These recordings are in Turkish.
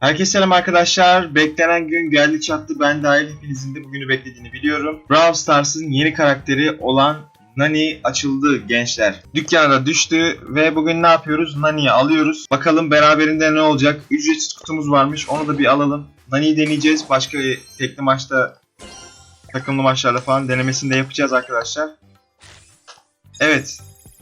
Herkese selam arkadaşlar. Beklenen gün geldi çattı. Ben dahil hepinizin de bugünü beklediğini biliyorum. Brawl Stars'ın yeni karakteri olan Nani açıldı gençler. Dükkana da düştü ve bugün ne yapıyoruz? Nani'yi alıyoruz. Bakalım beraberinde ne olacak? Ücretsiz kutumuz varmış. Onu da bir alalım. Nani'yi deneyeceğiz. Başka tekli maçta takımlı maçlarda falan denemesini de yapacağız arkadaşlar. Evet.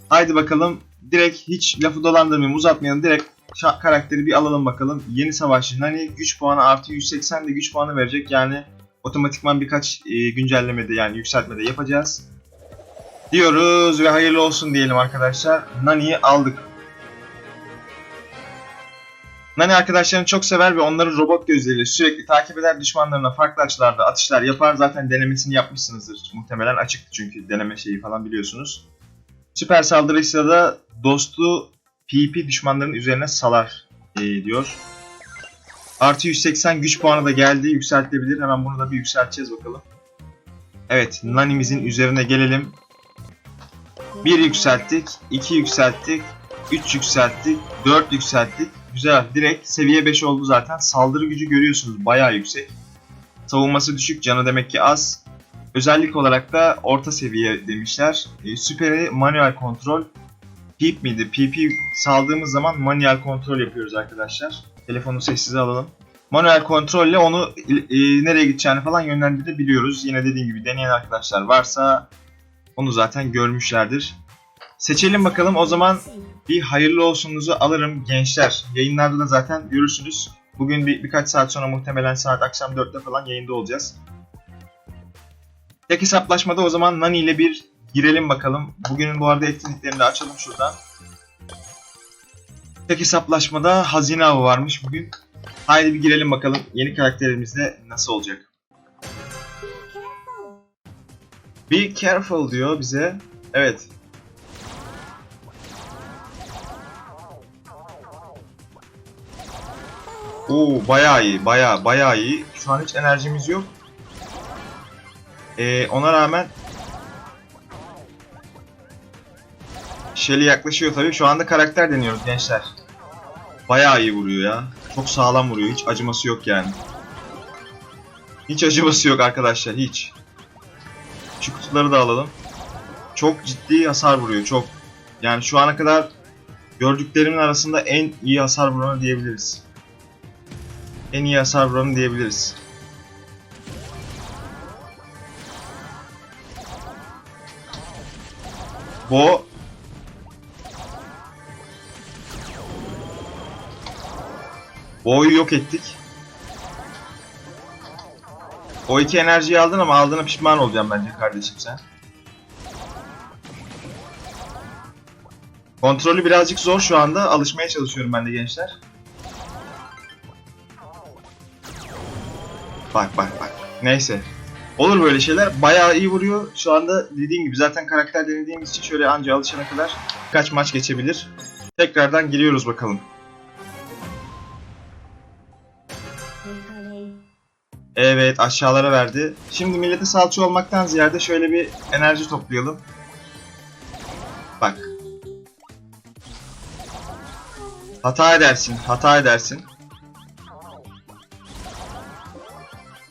Haydi bakalım. Direkt hiç lafı dolandırmayalım, uzatmayalım. Direkt karakteri bir alalım bakalım. Yeni savaşçı Nani güç puanı artı 180 de güç puanı verecek. Yani otomatikman birkaç e, güncellemede yani yükseltmede yapacağız. Diyoruz ve hayırlı olsun diyelim arkadaşlar. Nani'yi aldık. Nani arkadaşlarını çok sever ve onları robot gözleriyle sürekli takip eder düşmanlarına farklı açılarda atışlar yapar. Zaten denemesini yapmışsınızdır muhtemelen açıktı çünkü deneme şeyi falan biliyorsunuz. Süper saldırıysa da dostu PP düşmanların üzerine salar e, diyor. Artı 180 güç puanı da geldi. Yükseltilebilir. Hemen bunu da bir yükselteceğiz bakalım. Evet. Nani'mizin üzerine gelelim. 1 yükselttik. 2 yükselttik. 3 yükselttik. 4 yükselttik. Güzel. Direkt seviye 5 oldu zaten. Saldırı gücü görüyorsunuz. Bayağı yüksek. Savunması düşük. Canı demek ki az. Özellik olarak da orta seviye demişler. E, süperi manuel kontrol. PIP miydi? PP saldığımız zaman manuel kontrol yapıyoruz arkadaşlar. Telefonu sessize alalım. Manuel kontrolle onu e, nereye gideceğini falan yönlendirebiliyoruz. Yine dediğim gibi deneyen arkadaşlar varsa onu zaten görmüşlerdir. Seçelim bakalım. O zaman bir hayırlı olsunuzu alırım gençler. Yayınlarda da zaten görürsünüz. Bugün bir, birkaç saat sonra muhtemelen saat akşam 4'te falan yayında olacağız. Tek hesaplaşmada o zaman Nani ile bir girelim bakalım. Bugünün bu arada etkinliklerini de açalım şuradan. Tek hesaplaşmada hazine avı varmış bugün. Haydi bir girelim bakalım yeni karakterimizde nasıl olacak. Be careful diyor bize. Evet. Oo bayağı iyi, bayağı bayağı iyi. Şu an hiç enerjimiz yok. Ee, ona rağmen Shelly yaklaşıyor tabii. Şu anda karakter deniyoruz gençler. Bayağı iyi vuruyor ya. Çok sağlam vuruyor. Hiç acıması yok yani. Hiç acıması yok arkadaşlar. Hiç. Şu kutuları da alalım. Çok ciddi hasar vuruyor. Çok. Yani şu ana kadar gördüklerimin arasında en iyi hasar vuranı diyebiliriz. En iyi hasar vuranı diyebiliriz. Bo Bo'yu yok ettik. O iki enerjiyi aldın ama aldığına pişman olacağım bence kardeşim sen. Kontrolü birazcık zor şu anda. Alışmaya çalışıyorum ben de gençler. Bak bak bak. Neyse. Olur böyle şeyler. Bayağı iyi vuruyor. Şu anda dediğim gibi zaten karakter denediğimiz için şöyle anca alışana kadar kaç maç geçebilir. Tekrardan giriyoruz bakalım. Evet aşağılara verdi. Şimdi millete salça olmaktan ziyade şöyle bir enerji toplayalım. Bak. Hata edersin, hata edersin.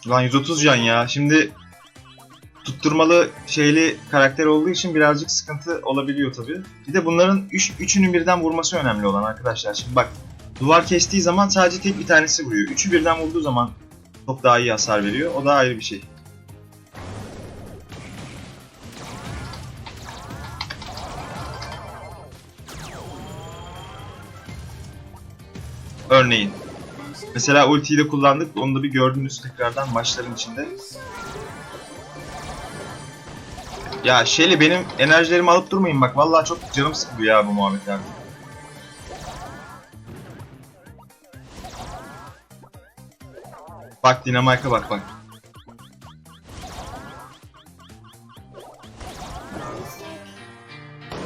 Lan 130 can ya. Şimdi tutturmalı şeyli karakter olduğu için birazcık sıkıntı olabiliyor tabi. Bir de bunların üç, üçünün birden vurması önemli olan arkadaşlar. Şimdi bak duvar kestiği zaman sadece tek bir tanesi vuruyor. Üçü birden vurduğu zaman çok daha iyi hasar veriyor. O da ayrı bir şey. Örneğin. Mesela ultiyi de kullandık. Onu da bir gördünüz tekrardan maçların içinde. Ya Shelly benim enerjilerimi alıp durmayın bak. Vallahi çok canım sıkılıyor ya bu muhabbetlerde. Bak Dynamite'a bak bak.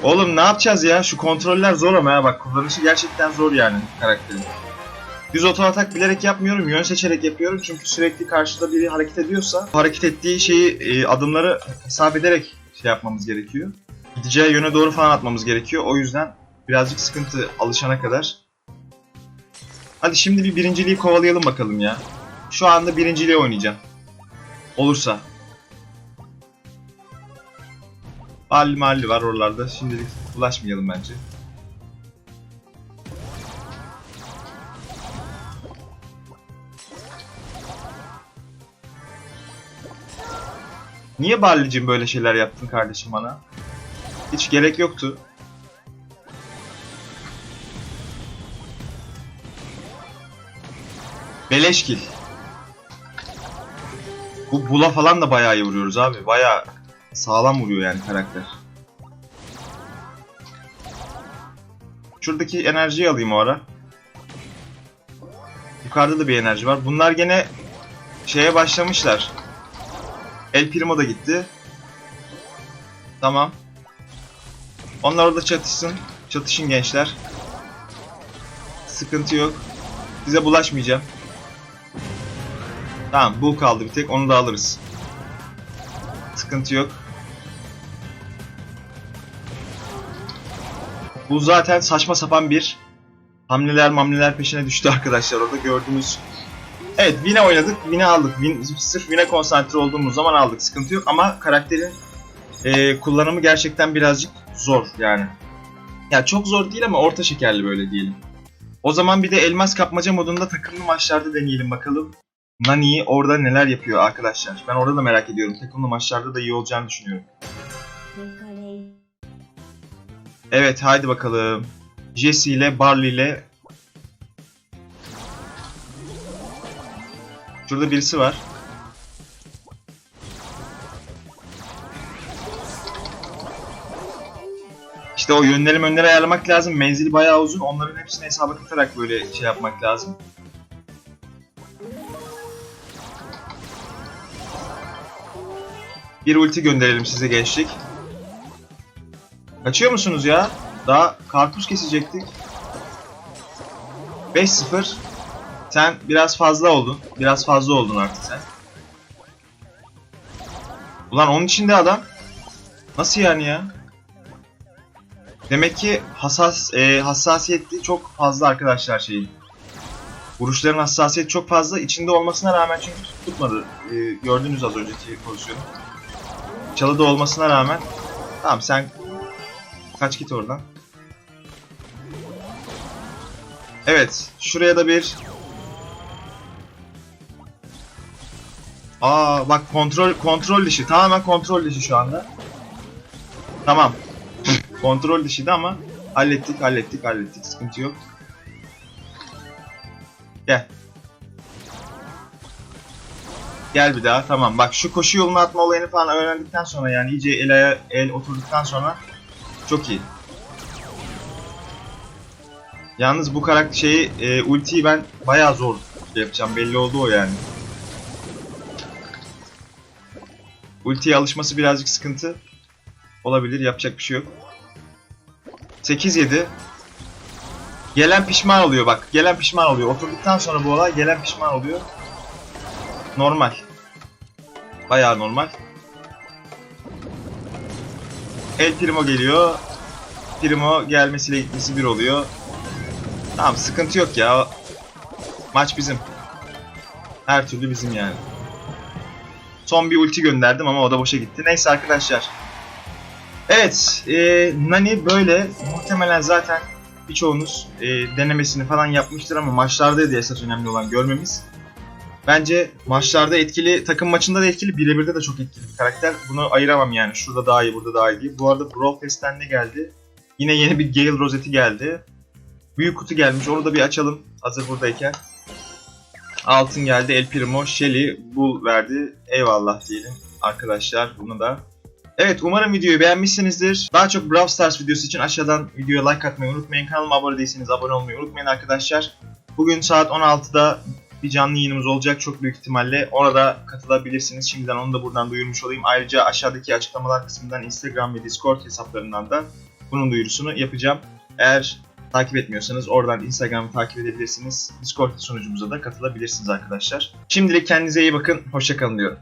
Oğlum ne yapacağız ya? Şu kontroller zor ama ya bak kullanışı gerçekten zor yani karakterin. Düz oto atak bilerek yapmıyorum, yön seçerek yapıyorum çünkü sürekli karşıda biri hareket ediyorsa hareket ettiği şeyi e, adımları hesap ederek şey yapmamız gerekiyor. Gideceği yöne doğru falan atmamız gerekiyor. O yüzden birazcık sıkıntı alışana kadar. Hadi şimdi bir birinciliği kovalayalım bakalım ya. Şu anda birinciliği oynayacağım. Olursa. Halli malli var oralarda. Şimdilik bulaşmayalım bence. Niye Balli'cim böyle şeyler yaptın kardeşim bana? Hiç gerek yoktu. Beleşkil. Bu bula falan da bayağı iyi vuruyoruz abi. Bayağı sağlam vuruyor yani karakter. Şuradaki enerjiyi alayım o ara. Yukarıda da bir enerji var. Bunlar gene şeye başlamışlar. El Primo da gitti. Tamam. Onlar orada çatışsın. Çatışın gençler. Sıkıntı yok. Size bulaşmayacağım. Tamam bu kaldı bir tek onu da alırız. Sıkıntı yok. Bu zaten saçma sapan bir hamleler mamleler peşine düştü arkadaşlar orada gördüğünüz. Evet Win'e oynadık, Win'e aldık. Win, sırf Win'e konsantre olduğumuz zaman aldık. Sıkıntı yok ama karakterin e, kullanımı gerçekten birazcık zor yani. Ya çok zor değil ama orta şekerli böyle diyelim. O zaman bir de elmas kapmaca modunda takımlı maçlarda deneyelim bakalım. Nani orada neler yapıyor arkadaşlar. Ben orada da merak ediyorum. Takımlı maçlarda da iyi olacağını düşünüyorum. Evet haydi bakalım. Jesse ile Barley ile Şurada birisi var. İşte o yönleri önleri ayarlamak lazım. Menzili bayağı uzun. Onların hepsini hesaba katarak böyle şey yapmak lazım. Bir ulti gönderelim size gençlik. Kaçıyor musunuz ya? Daha karpuz kesecektik. 5-0. Sen biraz fazla oldun. Biraz fazla oldun artık sen. Ulan onun içinde adam. Nasıl yani ya? Demek ki hassas e, hassasiyeti çok fazla arkadaşlar şeyin. Vuruşların hassasiyeti çok fazla. İçinde olmasına rağmen çünkü tutmadı. E, gördünüz az önceki pozisyonu. Çalıda olmasına rağmen. Tamam sen kaç git oradan. Evet, şuraya da bir Aa bak kontrol kontrol dışı. Tamamen kontrol dışı şu anda. Tamam. kontrol dışıydı ama hallettik, hallettik, hallettik. Sıkıntı yok. Gel bir daha. Tamam. Bak şu koşu yolunu atma olayını falan öğrendikten sonra yani iyice el el oturduktan sonra çok iyi. Yalnız bu karakter şeyi e, ultiyi ben bayağı zor şey yapacağım. Belli oldu o yani. Ultiye alışması birazcık sıkıntı olabilir. Yapacak bir şey yok. 8-7. Gelen pişman oluyor bak. Gelen pişman oluyor. Oturduktan sonra bu olay gelen pişman oluyor. Normal. Bayağı normal. El Primo geliyor. Primo gelmesiyle gitmesi bir oluyor. Tamam sıkıntı yok ya. Maç bizim. Her türlü bizim yani. Son bir ulti gönderdim ama o da boşa gitti. Neyse arkadaşlar. Evet, e, Nani böyle muhtemelen zaten birçoğunuz e, denemesini falan yapmıştır ama maçlardaydı esas önemli olan görmemiz. Bence maçlarda etkili, takım maçında da etkili, birebirde de çok etkili bir karakter. Bunu ayıramam yani. Şurada daha iyi, burada daha iyi diye. Bu arada Brawl Pass'ten ne geldi? Yine yeni bir Gale rozeti geldi. Büyük kutu gelmiş. Onu da bir açalım hazır buradayken. Altın geldi. El Primo, Shelly, Bull verdi. Eyvallah diyelim arkadaşlar bunu da. Evet umarım videoyu beğenmişsinizdir. Daha çok Brawl Stars videosu için aşağıdan videoya like atmayı unutmayın. Kanalıma abone değilseniz abone olmayı unutmayın arkadaşlar. Bugün saat 16'da bir canlı yayınımız olacak çok büyük ihtimalle. Orada katılabilirsiniz. Şimdiden onu da buradan duyurmuş olayım. Ayrıca aşağıdaki açıklamalar kısmından Instagram ve Discord hesaplarından da bunun duyurusunu yapacağım. Eğer takip etmiyorsanız oradan Instagram'ı takip edebilirsiniz. Discord sunucumuza da katılabilirsiniz arkadaşlar. Şimdilik kendinize iyi bakın. Hoşçakalın diyorum.